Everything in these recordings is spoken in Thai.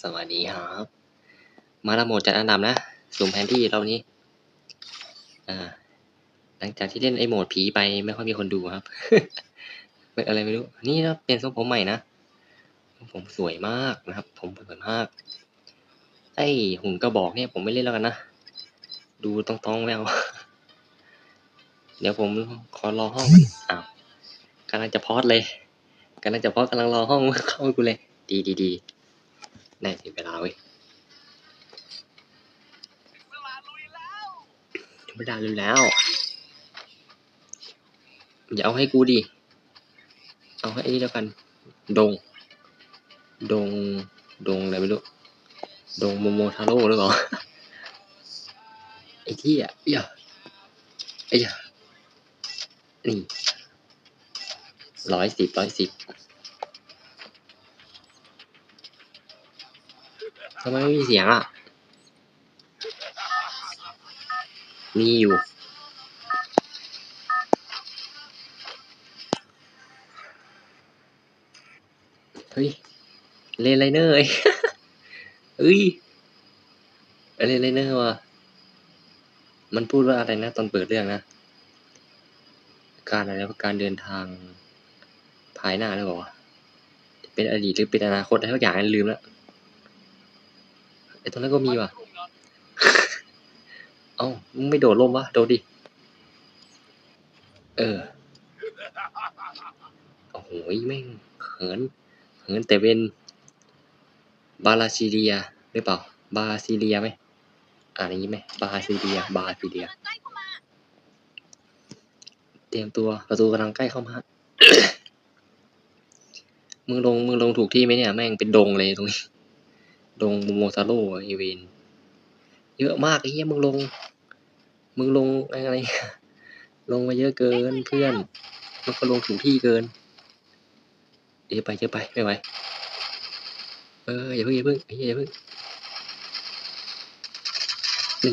สวัสดีครับ มาละโหมดจัดอันดับนะสุ่มแผนที่เรานี้ อ่า หลังจากที่เล่นไอโหมดผีไปไม่ค่อยมีคนดูครับเป็นอะไรไม่รู้ นี่นะเป็นทรงผมใหม่นะผมสวยมากนะครับ ผมสวยมาก ไอหุ่นกระบอกเนี่ยผมไม่เล่นแล้วกันนะ ดูต้องๆแล้ว เดี๋ยวผมขอรอห้องอ้าวกำลังจะพอดเลยกำลังจะพอดกำลังรอห้องเข้ากูเลย ดีดีดี ได้ถึงเวลาเว้ยถึงเวลาเลยแล้ว อย่าเอาให้กูดิ เอาให้อ้นี่แล้วกัน ดง ดง ดงอะไรไม่รู้ ดงโมโมทาโร่หรือเปล่า ไอ้ที่อะเอ้ยไอ้ยะนี่ร้อยสิบร้อยสิบ ทำไมไม่มีเสียงอะ มีอยู่เฮ้ยเลนไลเนอร์เอ้ยเอ้ยเลนไลเนอร์ว่ะมันพูดว่าอะไรนะ ตอนเปิดเรื่องนะ การอะไรนะการเดินทางภายหน้าหรือเปล่าเป็นอดีตหรือเป็นอนาคตอะไรทุกอย่างลืมแล้ว ไอ้ตรงนั้นก็มีว่ะ เอ้ามึงไม่โดดร่มวะ โดดดิ เออ โอ้โหแม่งเขินเขินแต่เป็นบาลาซิเลียหรือเปล่า บาซิเลียไหมอ่านอย่างนี้ไหมบาซิเลีย บาซิเลีย เตรียมตัว ประตูกำลังใกล้เข้ามา มึงลง มึงลงถูกที่ไหมเนี่ย แม่งเป็นดงเลยตรงนี้ ดงโมโมซาโร่ไอเวนเยอะมากไอ้เหี้ยมึงลง มึงลงอะไร ลงมาเยอะเกินเพื่อน มันก็ลงถูกที่เกิน เดี๋ยวไปเดี๋ยวไปไม่ไหวเอออย่าเพิ่งอย่าเพิ่งไอ้เหี้ยอย่าเพิ่งนี่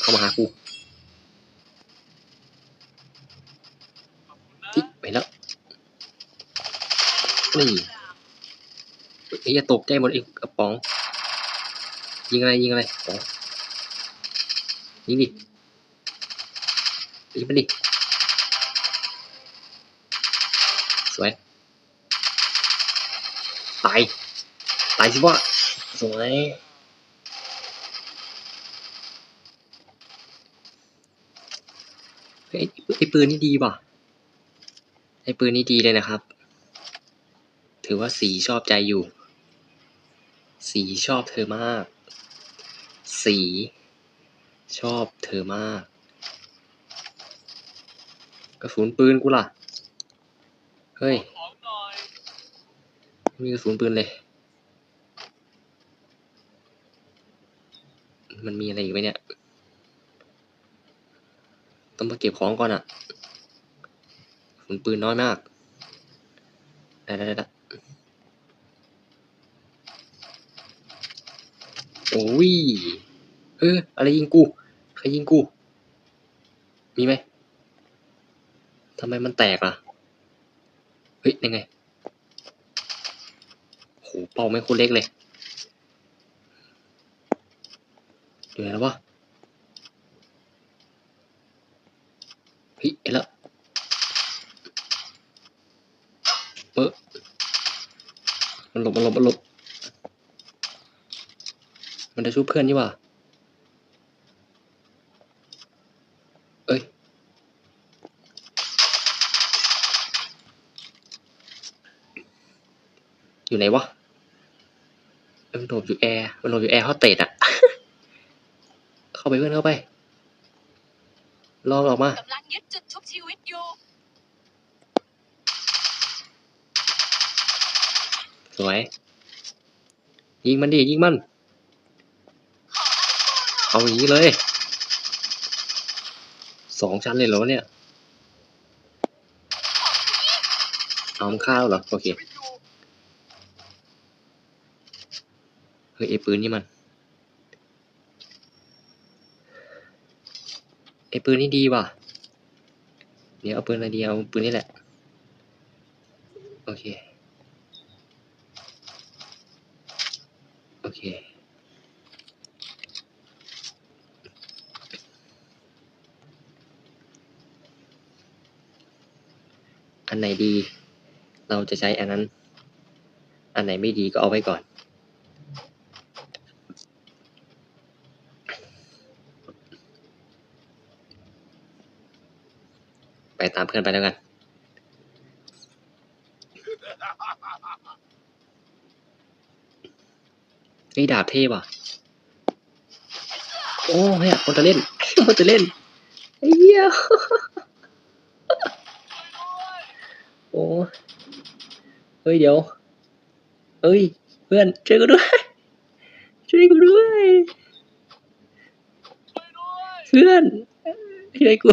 เข้ามาหากูจิ๊กไปแล้วนี่ไอ้เหี้ยตกใจหมดไอ้กระป๋อง ยิงอะไรยิงอะไรอ๋อยิงดิยิงมันดิ สวย ตาย ตายสิวะสวยเฮ้ไอ้ปืนนี่ดีว่ะ ไอ้ปืนนี่ดีเลยนะครับ ถือว่าสีชอบใจอยู่ สีชอบเธอมาก สีชอบเธอมาก กระสุนปืนกูล่ะ เฮ้ยม่มีกระสุนปืนเลย มันมีอะไรอีกไหมเนี่ย ต้องมาเก็บของก่อนอะกระสุนปืนน้อยมาก ได้ได้ได้ โอ้ยเอออะไรยิงกูใครยิงกู มีไหมทำไมมันแตกล่ะ เฮ้ยยังไงโหเป่าไม่คตรเล็กเลยอยู่ไหนแล้ววะเฮ้ยเอ็นแล้วเออมันหลบมันหลบมันหลบ มันจะชุบเพื่อนนี่หว่าเอ้ย อยู่ไหนวะเอ้ยมันโดดอยู่แอร์ มันโดดอยู่แอร์ฮอตเตสอะเข้าไปเพื่อนเข้าไป ลองออกมากำลังยึดจุดชุบชีวิตอยู่ สวย ยิงมันดิ ยิงมัน เอาอย่างนี้เลย สองชั้นเลยเหรอเนี่ย เอาข้าวเหรอ โอเค เฮ้ยไอ้ปืนนี่มัน ไอ้ปืนนี่ดีว่ะ เดี๋ยวเอาปืนอะไรดีเอาปืนนี่แหละ โอเค เค อันไหนดี เรา จะใช้อันนั้น อันไหนไม่ดีก็เอาไว้ก่อน ไปตามเพื่อนไปแล้วกันนี่ดาบเทพอะ โอ้เฮ้ยคนจะเล่นคนจะเล่นไอ้เหี้ยโอ้ เฮ้ยเดี๋ยว เอ้ย เพื่อนช่วยกูด้วย ช่วยกูด้วย เพื่อนช่วยกู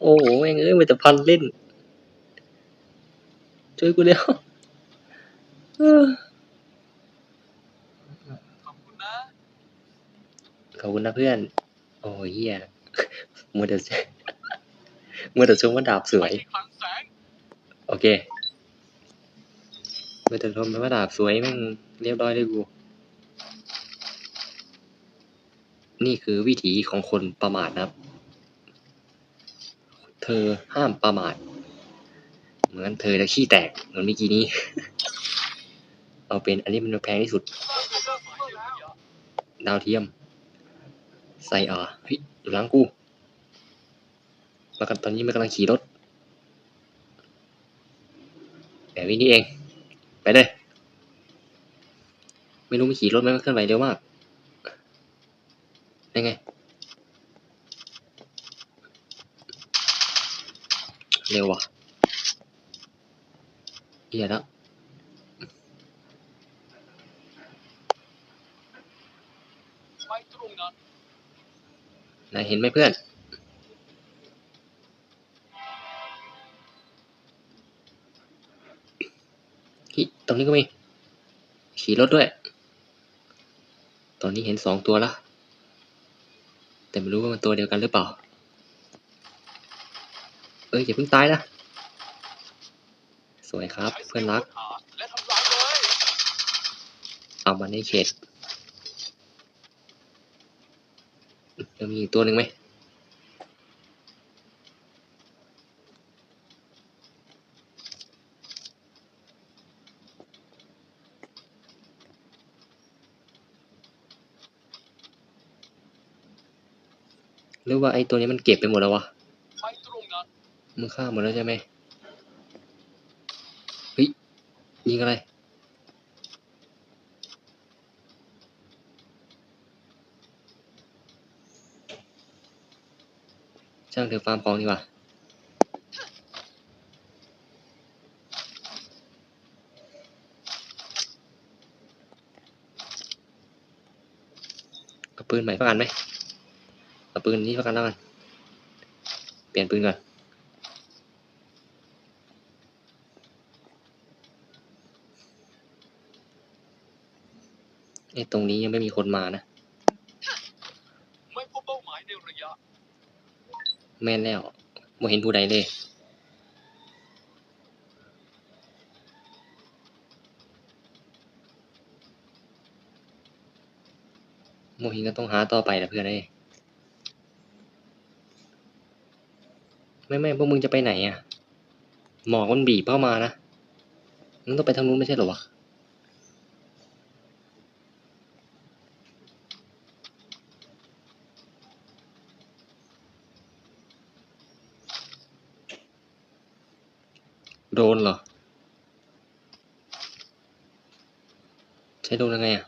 โอ้โหแม่งเอ้ยมันจะพันเล่น ช่วยกูเร็วเออขอบคุณนะขอบคุณนะเพื่อน โอ้ยเฮียมัวแต่มัวแต่ชมว่าดาบสวยที่คลังแสงโอเค มัวแต่ชมว่าดาบสวยแม่งเรียบร้อยเลยกู นี่คือวิถีของคนประมาทนะครับ เธอห้ามประมาท เหมือนเธอจะขี้แตกเหมือนเมื่อกี้นี้ เอาเป็นอันนี้มันแพงที่สุด ดาวเทียม ใส่อ่าเฮ้ยอยู่หลังกูแล้วกันตอนนี้มันกำลังขี่รถแบบนี้นี่เอง ไปเลย ไม่รู้มันขี่รถไหมมันเคลื่อนไหวเร็วมากยังไง เร็วว่ะเหี้ยแล้วไปตรงนั้นนายเห็นไหมเพื่อน รงนี้ก็มี ขี่รถด้วย ตอนนี้เห็นสองตัวแล้วแต่ไม่รู้ว่ามันตัวเดียวกันหรือเปล่า เอ้ยอย่าเพิ่งตายนะ สวยครับเพื่อนรัก เอามาในเขตยังมีตัวหนึ่งไหม รือว่าไอ้ตัวนี้มันเก็บไปหมดแล้ววะไตรงนั้นมึงฆ่าหมดแล้วใช่ไหมเฮ้ยยิงอะไรช่างเถอะฟาร์มของดีกว่าเอาปืนใหม่ประกันไหม เอาปืนนี้ประกันแล้วกัน เปลี่ยนปืนก่อน ไอ้ตรงนี้ยังไม่มีคนมานะ ไม่พบเป้าหมายในระยะ แม่นแล้วไม่เห็นผู้ใดเลยโมหินก็ต้องหาต่อไปแหละเพื่อนเอ้ ไม่ไม่พวกมึงจะไปไหนอะ หมอกมันบีบเข้ามานะมึงต้องไปทางนู้นไม่ใช่หรอวะโดนเหรอ ใช้โดนยังไงอะ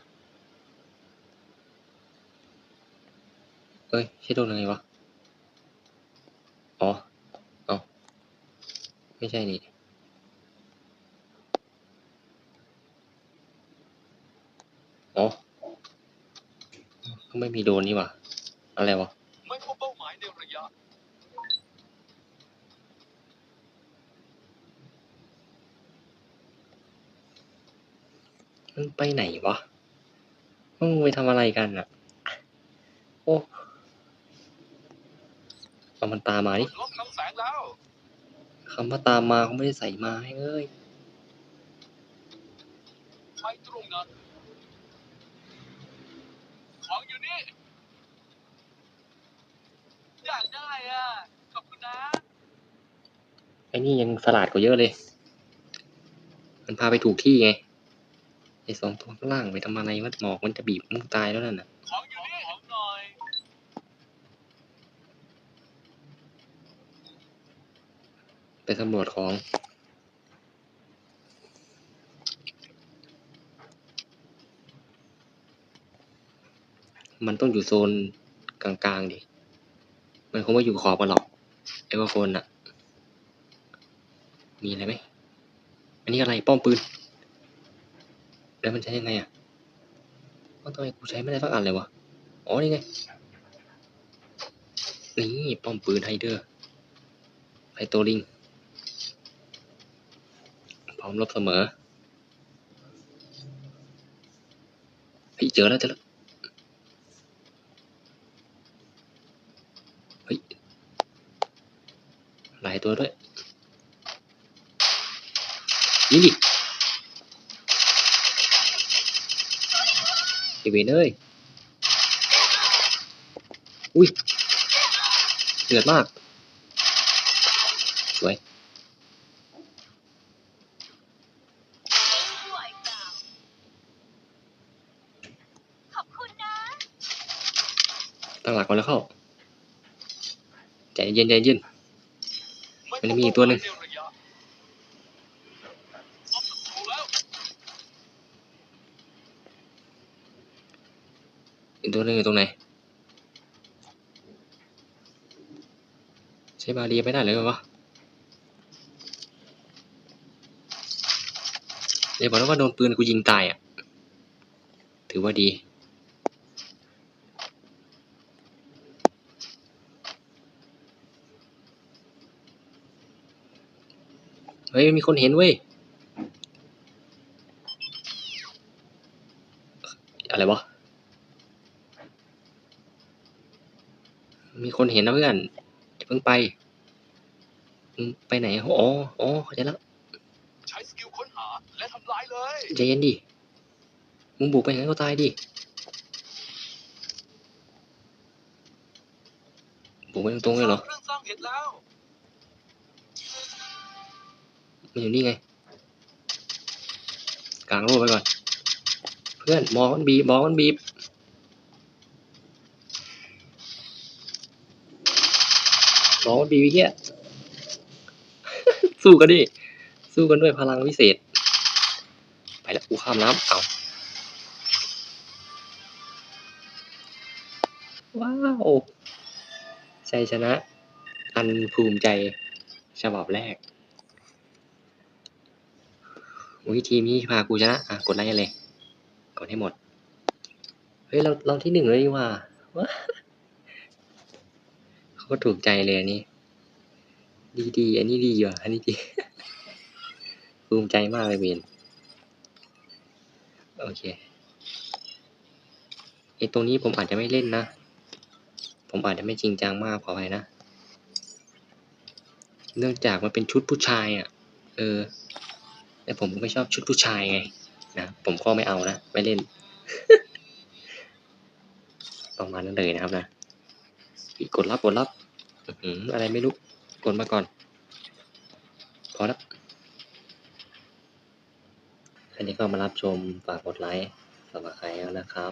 เอ้ยใช้โดนยังไงวะ อ๋อ ไม่ใช่นี่อ๋อก็ไม่มีโดนนี่หว่า อะไรวะ ไม่พบเป้าหมายในระยะ มันไปไหนวะมึงไปทำอะไรกันอะโอ้เอามันตามมานี่ล็อกคลังแสงแล้ว คำว่าตามมาเขาไม่ได้ใส่มาให้เอ้ยไปตรงนั้นของอยู่นี่ อยากได้อะ ขอบคุณนะ ไอ้นี่ยังสลาดกว่าเยอะเลย มันพาไปถูกที่ไง ไอ้สองตัวข้างล่างไปทำอะไรวัดหมอกมันจะบีบมึงตายแล้วนั่นน่ะ ไปสำรวจของ มันต้องอยู่โซนกลางๆดิ มันคงไม่อยู่ขอบกันหรอกไอ้ว่าคนน่ะมีอะไรไหม อันนี้อะไรป้อมปืน แล้วมันใช้ยังไงอะว่าทำไมกูใช้ไม่ได้สักอันเลยวะ อ๋อ นี่ไง นี่ป้อมปืนไฮเดอร์ไฮโตลิง ร้อมรบเสมอเฮ้ยเจอแล้วเจอแล้วเฮ้ยหลายตัวด้วยยิงดิไอเวนเอ้ยอุ้ยเดือดมากสวย ตั้งหลักก่อนแล้วเข้าใจเย็นใจเย็นมันมีอีกตัวหนึ่งอีกตัวหนึ่งอยู่ตรงไหน ใช้บาเรียไม่ได้เลยวะเดี๋ยวบอกแล้วว่าโดนปืนกูยิงตายอะ ถือว่าดี ฮ้ยมีคนเห็นเว้ย อะไรวะ มีคนเห็นนะเพื่อนอย่าเพิ่งไปมึงไปไหน อ๋อ อ๋อเข้าใจแล้วใช้สกิลค้นหาและทำลายเลยใจเย็นดิ มึงบุกไปอย่างนั้นก็ตายดิ บุกไปตรงๆเลยเหรอเครื่องสร้างเห็ดแล้ว มันอยู่นี่ไง กลางโลกไปก่อน เพื่อนมองมันบีบมองมันบีบมองมันบีบเหี้ยสู้กันดิ สู้กันด้วยพลังวิเศษ ไปแล้วกูข้ามน้ำเอาว้าวชัยชนะ อันภูมิใจฉบับแรก อุ้ยทีมนี้พากูชนะอะกดไลค์เลย กดให้หมด เฮ้ยเราเราที่หนึ่งเลยดีกว่าว้าเขาก็ถูกใจเลยอันนี้ ดีดีอันนี้ดีว่ะอันนี้ดีภูมิใจมากเลยเบนโอเคไอตรงนี้ผมอาจจะไม่เล่นนะ ผมอาจจะไม่จริงจังมากขออภัยนะ เนื่องจากมันเป็นชุดผู้ชายอะ เออ แต่ผมก็ไม่ชอบชุดผู้ชายไงนะผมก็ไม่เอานะไม่เล่น ประมาณนั้นเลยนะครับนะอีกกดรับกดรับอื้อหืออะไรไม่รู้กดมาก่อน พอแล้วอันนี้ก็มารับชมฝากกดไลค์สมัครใครแล้วนะครับ